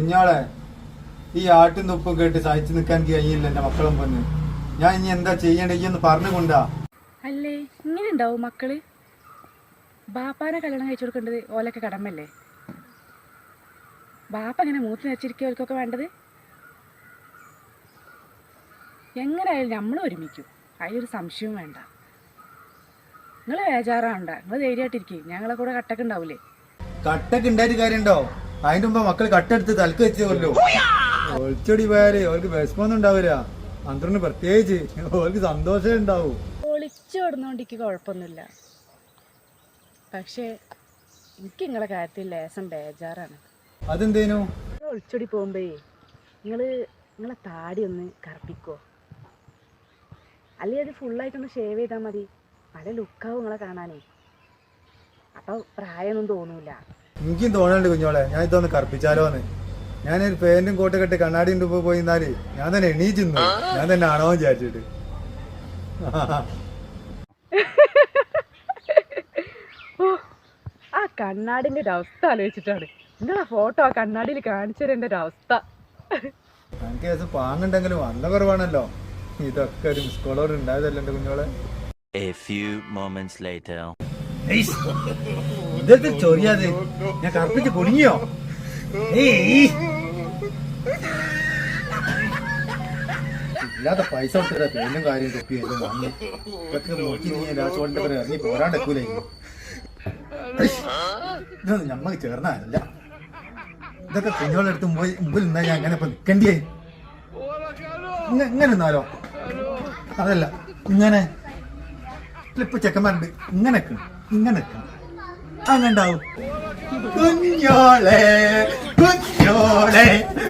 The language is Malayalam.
കുഞ്ഞാളെ ഈ ആട്ടും തുപ്പും കേട്ട് സഹിച്ചു നിൽക്കാൻ കഴിയില്ല എന്റെ മക്കളും പൊന്ന്. ഞാൻ ഇനി എന്താ ചെയ്യണ്ടേ എന്ന് പറഞ്ഞു പറഞ്ഞുകൊണ്ടാ അല്ലേ? ഇങ്ങനെ ഉണ്ടാവും മക്കൾ? ബാപ്പാനെ കല്യാണം കഴിച്ചു കൊടുക്കേണ്ടത് ഓലൊക്കെ കടമല്ലേ ബാപ്പ അങ്ങനെ മൂത്ത് വെച്ചിരിക്കുകൾക്കൊക്കെ വേണ്ടത്? എങ്ങനെയായാലും നമ്മൾ ഒരുമിക്കും. അതിലൊരു സംശയവും വേണ്ട. നിങ്ങൾ ബേജാറാവണ്ട. നിങ്ങൾ ധൈര്യമായിട്ടിരിക്കും. ഞങ്ങളെ കൂടെ കട്ടക്കുണ്ടാവൂലേ കട്ടക്കുണ്ടായിട്ട് കട്ടക്ക് ഉണ്ടായിട്ട് കാര്യണ്ടോ അതിന്റെ മുമ്പ് മക്കൾ കട്ടെടുത്ത് തലക്ക് വെച്ച് കൊല്ലോ ഒളിച്ചൊടി പോയാൽ അവർക്ക് വിഷമൊന്നും ഉണ്ടാവില്ല അന്തറിന് പ്രത്യേകിച്ച് അവർക്ക് സന്തോഷമേ ഉണ്ടാവൂ. ഒളിച്ചു വിടുന്നോണ്ട് എനിക്ക് കുഴപ്പമൊന്നുമില്ല. പക്ഷേ എനിക്ക് നിങ്ങളെ കാര്യത്തിൽ ലേസം ബേജാറാണ്. അതെന്തേനു? ഒളിച്ചടി ഒളിച്ചോടി പോകുമ്പേ നിങ്ങൾ നിങ്ങളെ താടി ഒന്ന് കറുപ്പിക്കോ. അല്ലെങ്കിൽ അത് ഫുള്ളായിട്ടൊന്ന് ഷേവ് ചെയ്താൽ മതി. പല ലുക്കാവും നിങ്ങളെ കാണാനേ. അപ്പോൾ പ്രായമൊന്നും തോന്നൂല. എനിക്കും തോന്നണ്ട് കുഞ്ഞോളെ. ഞാൻ ഇതൊന്ന് കറുപ്പിച്ചാലോന്ന്. ഞാനൊരു പേന്റും കോട്ടൊക്കെ ഇട്ട് കണ്ണാടി മുമ്പ് പോയി നിന്നാൽ ഞാൻ തന്നെ എണീച്ചിരുന്നു ഞാൻ തന്നെ ആണോ വിചാരിച്ചിട്ട്. ആ കണ്ണാടിന്റെ ഒരു അവസ്ഥ ആലോചിച്ചിട്ടാണ്. നിങ്ങളാ ഫോട്ടോ ആ കണ്ണാടിയിൽ കാണിച്ചു തരേണ്ട ഒരു അവസ്ഥ. എനിക്ക് പാങ്ങുണ്ടെങ്കിലും വന്ന കുറവാണല്ലോ. ഇതൊക്കെ ഒരു മിസ് കോളോട് ഉണ്ടായതല്ലേ എന്റെ കുഞ്ഞോളെ. A few moments later. ഇതൊക്കെ ചൊറിയാത് ഞാൻ കറുപ്പിച്ച് ഏയ്. ഇല്ലാത്ത പൈസ പേനും കാര്യം തൊപ്പി വാങ്ങി ഇതൊക്കെ നോക്കി നീ രാസോളിന്റെ പേര് ഇറങ്ങി പോരാണ്ടെക്കൂലായിരുന്നു ഇതൊന്നും ഞമ്മക്ക് ചേർന്നല്ല ഇതൊക്കെ കുഞ്ഞോളെടുത്ത് പോയി മുമ്പിൽ നിന്നാ ഞാൻ അങ്ങനെ ഇപ്പൊ നിക്കണ്ടിയായി ഇങ്ങ- ഇങ്ങനെ നിന്നാലോ? അതല്ല ഇങ്ങനെ ഇപ്പൊ ചെക്കന്മാരുണ്ട്. ഇങ്ങനെ ഇങ്ങനെ. അങ്ങനെ ഉണ്ടാവും കുഞ്ഞോളെ കുഞ്ഞോളെ.